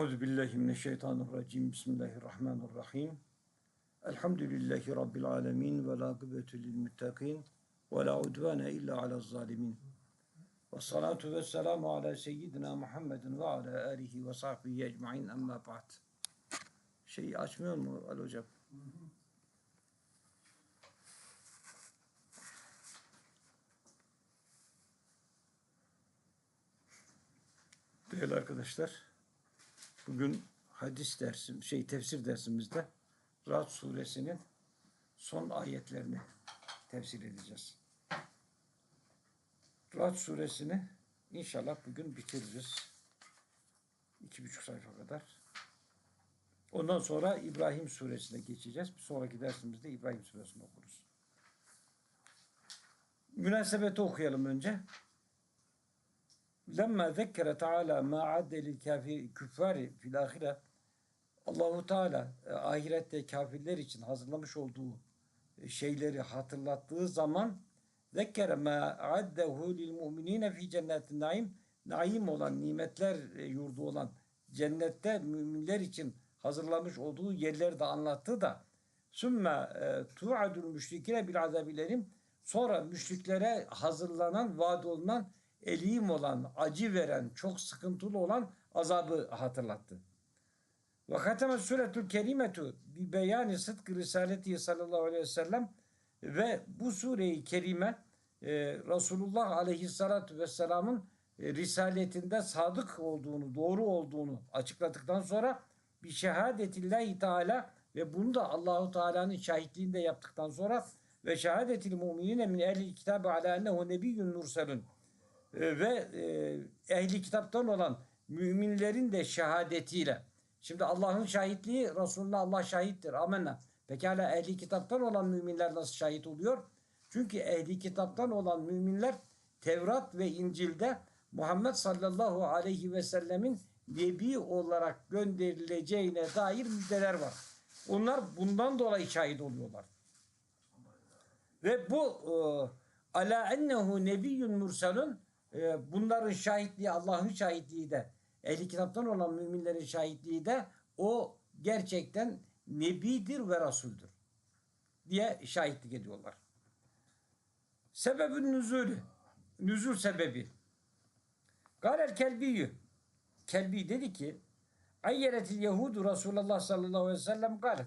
Euzu billahi mineşşeytanirracim. Bismillahirrahmanirrahim. Elhamdülillahi rabbil alamin ve la kıbetu lil muttaqin ve la udvane illa alel zalimin. Ve salatu ve selamu ala seyyidina Muhammedin ve ala alihi ve sahbihi ecmaîn amma ba'd. Şeyi açmıyor mu Ali hocam? Değerli arkadaşlar, bugün hadis dersim, şey tefsir dersimizde Ra'd suresinin son ayetlerini tefsir edeceğiz. Ra'd suresini inşallah bugün bitiririz. İki buçuk sayfa kadar. Ondan sonra İbrahim suresine geçeceğiz. Bir sonraki dersimizde İbrahim suresini okuruz. Münasebeti okuyalım önce. Lemma zekkere Teala ma adde lil kafir küffari fil ahire. Allahu Teala e, ahirette kafirler için hazırlamış olduğu e, şeyleri hatırlattığı zaman zekkere ma addehu lil mu'minine fi cennetin naim naim olan nimetler e, yurdu olan cennette müminler için hazırlamış olduğu yerleri de anlattı da sümme tu'adul müşrikine bil azabilerim. Sonra müşriklere hazırlanan vaad olunan elim olan, acı veren, çok sıkıntılı olan azabı hatırlattı. Ve hateme suretül kerimetu bi beyani sıdkı risaleti sallallahu aleyhi ve sellem ve bu sureyi kerime e, Resulullah aleyhissalatu vesselamın e, risaletinde sadık olduğunu, doğru olduğunu açıkladıktan sonra bir şehadetillahi teala ve bunu da Allahu Teala'nın şahitliğinde yaptıktan sonra ve şehadetil mu'minine min ehli kitabı ala ennehu nebiyyun murselun e, ve e, ehli kitaptan olan müminlerin de şehadetiyle. Şimdi Allah'ın şahitliği Resulullah Allah şahittir. Amenna. Pekala ehli kitaptan olan müminler nasıl şahit oluyor? Çünkü ehli kitaptan olan müminler Tevrat ve İncil'de Muhammed sallallahu aleyhi ve sellemin nebi olarak gönderileceğine dair müjdeler var. Onlar bundan dolayı şahit oluyorlar. Ve bu e, ala ennehu nebiyyun mursalun e, bunların şahitliği Allah'ın şahitliği de ehli kitaptan olan müminlerin şahitliği de o gerçekten nebidir ve rasuldür diye şahitlik ediyorlar. Sebebün nüzulü nüzul sebebi Galel kelbiyyü Kelbi dedi ki Ayyeretil Yahudu Resulullah sallallahu aleyhi ve sellem galet.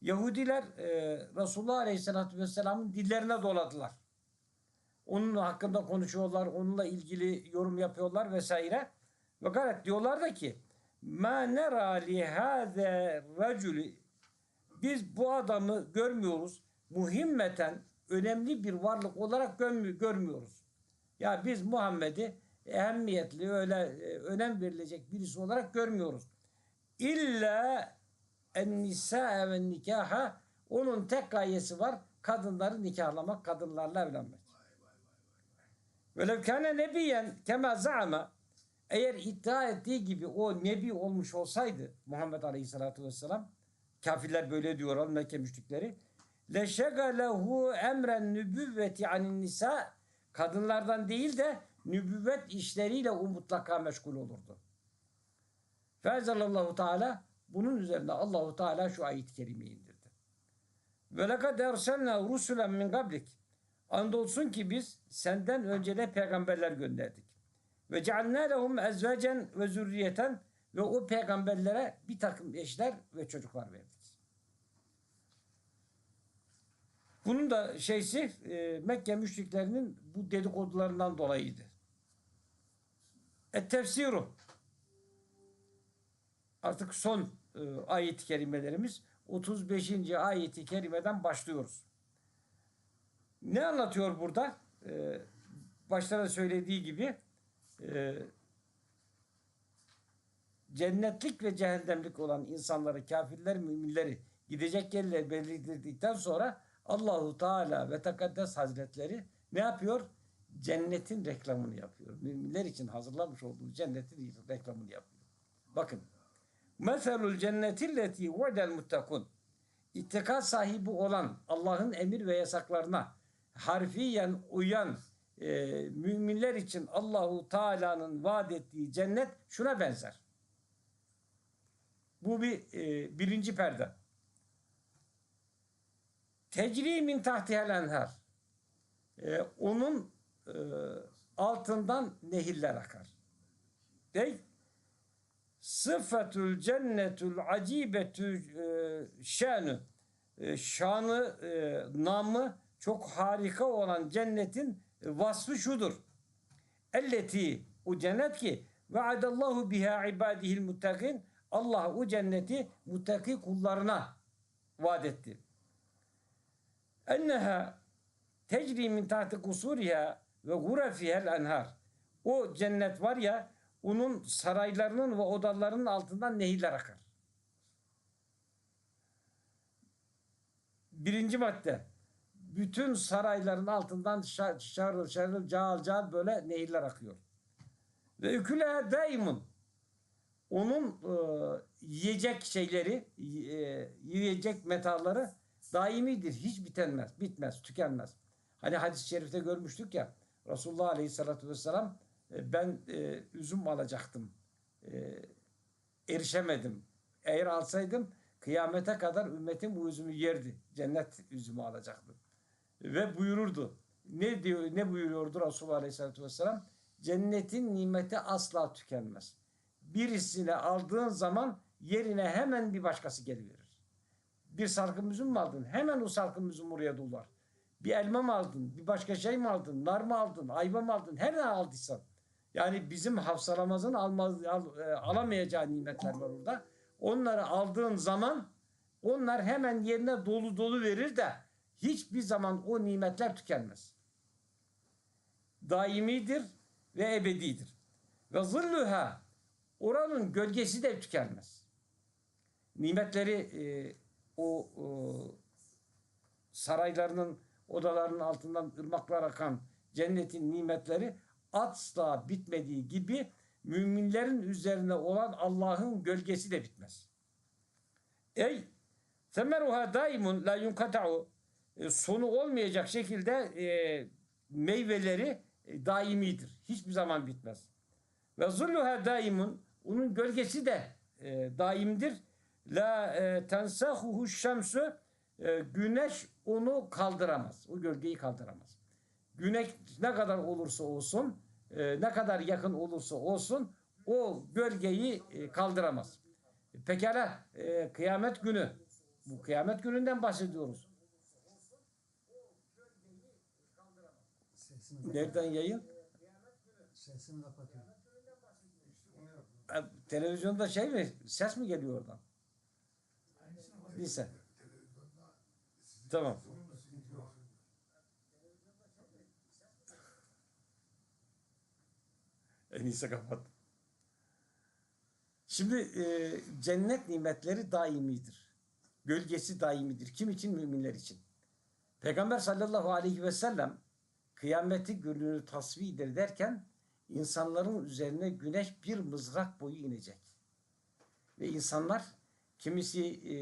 Yahudiler e, Resulullah aleyhissalatü vesselamın dillerine doladılar. Onun hakkında konuşuyorlar, onunla ilgili yorum yapıyorlar vesaire. Ve gayet diyorlar da ki ma nera li hâze raculi biz bu adamı görmüyoruz. Muhimmeten önemli bir varlık olarak görmüyoruz. Ya biz Muhammed'i ehemmiyetli öyle e, önem verilecek birisi olarak görmüyoruz. İlla en nisa ve nikaha onun tek gayesi var kadınları nikahlamak, kadınlarla evlenmek. Velev kâne nebiyen kema za'ama eğer iddia ettiği gibi o nebi olmuş olsaydı Muhammed Aleyhisselatü Vesselam kafirler böyle diyorlar Mekke müşrikleri leşegalehu emren nübüvveti anin nisa kadınlardan değil de nübüvvet işleriyle o mutlaka meşgul olurdu. Fezalallahu Teala bunun üzerine Allahu Teala şu ayet-i kerimeyi indirdi. Ve lekad erselna rusulen min qablik Andolsun ki biz senden önce de peygamberler gönderdik. Ve cealnâ lehum ezvecen ve zürriyeten ve o peygamberlere bir takım eşler ve çocuklar verdik. Bunun da şeysi e, Mekke müşriklerinin bu dedikodularından dolayıydı. Et tefsiru artık son e, ayet-i kerimelerimiz 35. ayeti kerimeden başlıyoruz. Ne anlatıyor burada? Ee, başta da söylediği gibi e, cennetlik ve cehennemlik olan insanları, kafirler, müminleri gidecek yerler belirledikten sonra Allahu Teala ve Tekaddes Hazretleri ne yapıyor? Cennetin reklamını yapıyor. Müminler için hazırlamış olduğu cennetin reklamını yapıyor. Bakın. Meselul cennetilleti ve'del muttakun. İttika sahibi olan Allah'ın emir ve yasaklarına harfiyen uyan e, müminler için Allahu Teala'nın vaat ettiği cennet şuna benzer. Bu bir e, birinci perde. Tecri min tahtihel enhar. E, onun e, altından nehirler akar. Dey sıfatül cennetul acibetü e, şanı e, şanı e, namı çok harika olan cennetin vasfı şudur. Elleti o cennet ki vaadallahu biha ibadihil muttakin Allah o cenneti muttaki kullarına vaat etti. Enneha tecri min tahti kusuriha ve gurefihel enhar. O cennet var ya onun saraylarının ve odalarının altından nehirler akar. Birinci madde. Bütün sarayların altından şa- şarıl şarıl cal cal böyle nehirler akıyor. Ve üküle daimun. Onun e, yiyecek şeyleri, e, yiyecek metalları daimidir. Hiç bitenmez, bitmez, tükenmez. Hani hadis-i şerifte görmüştük ya Resulullah Aleyhisselatü Vesselam e, ben e, üzüm alacaktım. E, erişemedim. Eğer alsaydım kıyamete kadar ümmetim bu üzümü yerdi. Cennet üzümü alacaktı. Ve buyururdu. Ne diyor ne buyuruyordu Resulullah Aleyhisselatü Vesselam? Cennetin nimeti asla tükenmez. Birisini aldığın zaman yerine hemen bir başkası geliverir. Bir salkım üzüm mü aldın? Hemen o salkım üzüm oraya dolar. Bir elma mı aldın? Bir başka şey mi aldın? Nar mı aldın? Ayva mı aldın? Her ne aldıysan. Yani bizim hafsalamızın almaz, al, e, alamayacağı nimetler var orada. Onları aldığın zaman onlar hemen yerine dolu dolu verir de hiçbir zaman o nimetler tükenmez. Daimidir ve ebedidir. Ve zilluha oranın gölgesi de tükenmez. Nimetleri e, o, o saraylarının odalarının altından ırmaklar akan cennetin nimetleri asla bitmediği gibi müminlerin üzerine olan Allah'ın gölgesi de bitmez. Ey semeruha daimun la yunkata'u E, sonu olmayacak şekilde e, meyveleri e, daimidir. Hiçbir zaman bitmez. Ve zulluha daimun onun gölgesi de e, daimdir. La e, tensahuhu şemsu e, güneş onu kaldıramaz. O gölgeyi kaldıramaz. Güneş ne kadar olursa olsun, e, ne kadar yakın olursa olsun o gölgeyi e, kaldıramaz. Pekala e, kıyamet günü, bu kıyamet gününden bahsediyoruz. Sesini, Nereden yayın? sesini kapatıyor. E, Televizyonda şey mi? Ses mi geliyor oradan? Neyse. Tamam. En iyisi kapat. Şimdi e, cennet nimetleri daimidir. Gölgesi daimidir. Kim için? Müminler için. Peygamber sallallahu aleyhi ve sellem kıyameti gününü tasvirdir derken insanların üzerine güneş bir mızrak boyu inecek. Ve insanlar kimisi e,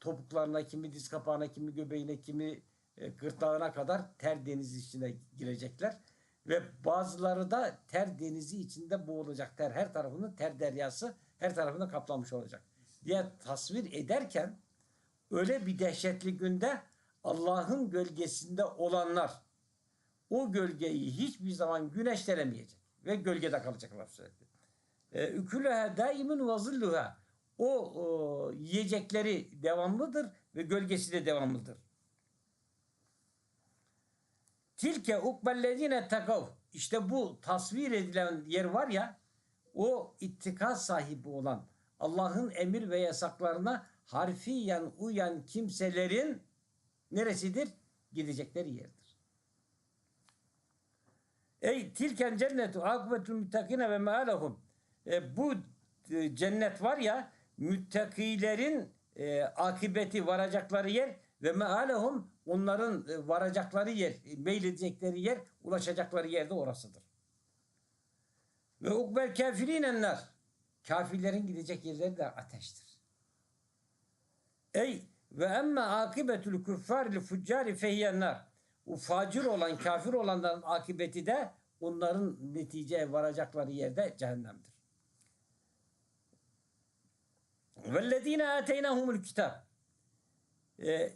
topuklarına, kimi diz kapağına, kimi göbeğine, kimi e, gırtlağına kadar ter denizi içine girecekler. Ve bazıları da ter denizi içinde boğulacak. Ter her tarafını ter deryası her tarafını kaplamış olacak. diye tasvir ederken öyle bir dehşetli günde Allah'ın gölgesinde olanlar o gölgeyi hiçbir zaman güneşlenemeyecek ve gölgede kalacaklar sürekli. E, Ükülüha daimin ve zilluha. O, o yiyecekleri devamlıdır ve gölgesi de devamlıdır. Tilke ukbellezine takav. İşte bu tasvir edilen yer var ya o ittika sahibi olan Allah'ın emir ve yasaklarına harfiyen uyan kimselerin neresidir? Gidecekleri yerdir. Ey tilken cennetu akıbetul müttakine ve mealehum. E, bu e, cennet var ya müttakilerin e, akıbeti varacakları yer ve mealehum onların e, varacakları yer, e, meyledecekleri yer, ulaşacakları yer de orasıdır. Ve ukbel kafirinenler. Kafirlerin gidecek yerleri de ateştir. Ey ve emme akibetül küffar li fuccari fehyennar. O facir olan, kafir olanların akıbeti de onların neticeye varacakları yerde cehennemdir. Ateynahumul kitap. Ee,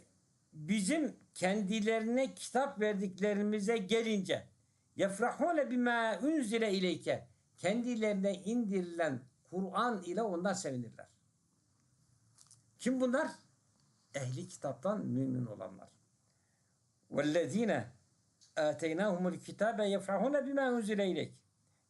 bizim kendilerine kitap verdiklerimize gelince yefrahune bima unzile ileyke kendilerine indirilen Kur'an ile ondan sevinirler. Kim bunlar? Ehli kitaptan mümin olanlar. وَالَّذ۪ينَ آتَيْنَاهُمُ الْكِتَابَ يَفْرَحُونَ بِمَا اُنْزِلَ اِلَيْكَ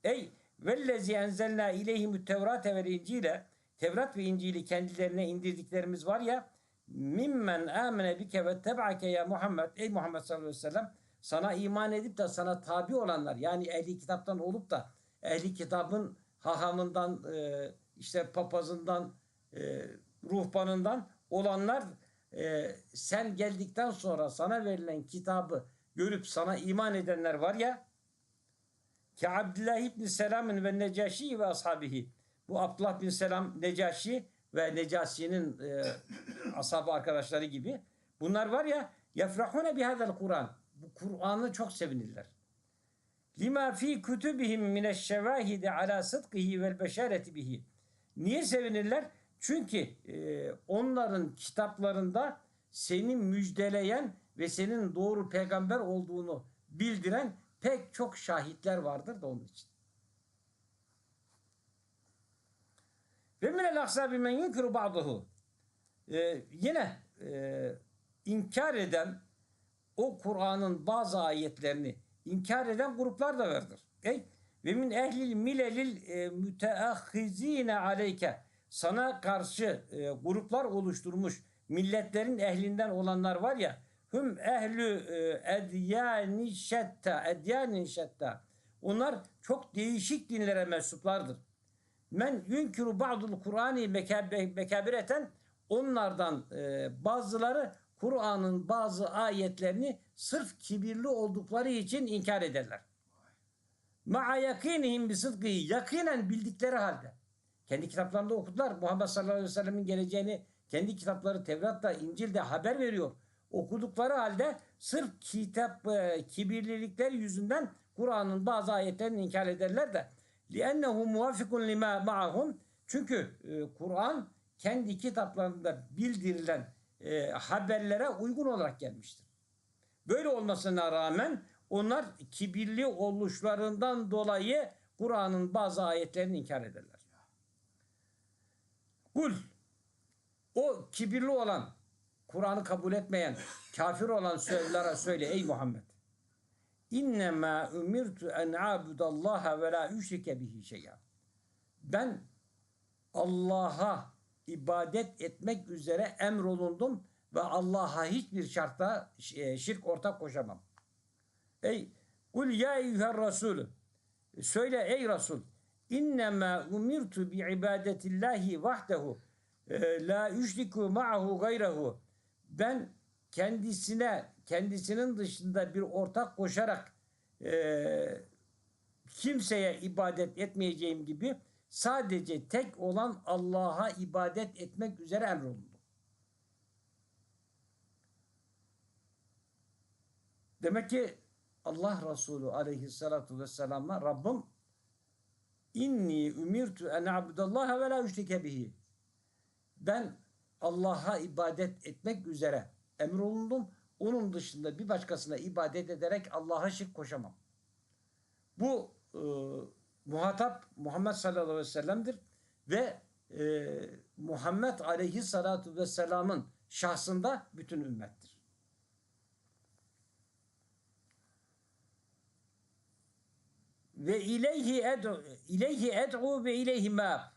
Ey vellezi enzelna ileyhimut tevrate vel incile Tevrat ve İncil'i kendilerine indirdiklerimiz var ya mimmen amene bike ve teb'ake ya Muhammed ey Muhammed sallallahu aleyhi ve sellem sana iman edip de sana tabi olanlar yani ehli kitaptan olup da ehli kitabın hahamından e, işte papazından e, ruhbanından olanlar e, sen geldikten sonra sana verilen kitabı görüp sana iman edenler var ya ki Abdullah ibn Selam'ın ve Necaşi ve ashabihi. Bu Abdullah bin Selam, Necaşi ve Necaşi'nin e, ashabı arkadaşları gibi. Bunlar var ya yefrahune bihadel Kur'an. Bu Kur'an'ı çok sevinirler. Lima fi kutubihim mineşşevahidi ala sıdkihi vel beşareti bihi. Niye sevinirler? Çünkü e, onların kitaplarında seni müjdeleyen ve senin doğru peygamber olduğunu bildiren pek çok şahitler vardır da onun için. Ve minel ahsabi men yunkiru ba'dahu. Ee, yine e, inkar eden o Kur'an'ın bazı ayetlerini inkar eden gruplar da vardır. Ve min ehlil milelil e, müteahhizine aleyke sana karşı e, gruplar oluşturmuş milletlerin ehlinden olanlar var ya hüm ehlü e, edyani şetta edyanin şetta onlar çok değişik dinlere mensuplardır. Men yünkiru ba'dul Kur'ani mekabireten onlardan e, bazıları Kur'an'ın bazı ayetlerini sırf kibirli oldukları için inkar ederler. Ma'a yakinihim bi sıdkı yakinen bildikleri halde. Kendi kitaplarında okudular. Muhammed sallallahu aleyhi ve sellemin geleceğini kendi kitapları Tevrat'ta, İncil'de haber veriyor. Okudukları halde sırf kitap e, kibirlilikleri yüzünden Kur'an'ın bazı ayetlerini inkar ederler de لِأَنَّهُ مُوَافِقٌ لِمَا مَعَهُمْ Çünkü e, Kur'an kendi kitaplarında bildirilen e, haberlere uygun olarak gelmiştir. Böyle olmasına rağmen onlar kibirli oluşlarından dolayı Kur'an'ın bazı ayetlerini inkar ederler. Kul o kibirli olan Kur'an'ı kabul etmeyen kafir olan söylere söyle ey Muhammed. İnnemâ ümirtu en abudallaha ve la üşrike bihi şey'a. Ben Allah'a ibadet etmek üzere emrolundum ve Allah'a hiçbir şartta e, şirk ortak koşamam. Ey kul ya eyyüher Resulü söyle ey Resul innemâ umirtu bi ibadetillahi vahdehu e, la üşriku ma'ahu gayrehu ben kendisine kendisinin dışında bir ortak koşarak e, kimseye ibadet etmeyeceğim gibi sadece tek olan Allah'a ibadet etmek üzere emrolundum. Demek ki Allah Resulü aleyhissalatu vesselam'a Rabbim inni ümirtu en abudallaha ve la üşrike bihi. Ben Allah'a ibadet etmek üzere emrolundum. Onun dışında bir başkasına ibadet ederek Allah'a şirk koşamam. Bu e, muhatap Muhammed sallallahu aleyhi ve sellem'dir ve e, Muhammed aleyhissalatu vesselamın şahsında bütün ümmettir. Ve ileyhi ed'u ileyhi ed'u ve ileyhi ma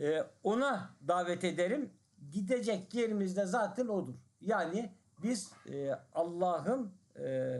e, ona davet ederim. Gidecek yerimiz de zaten odur. Yani biz e, Allah'ın e,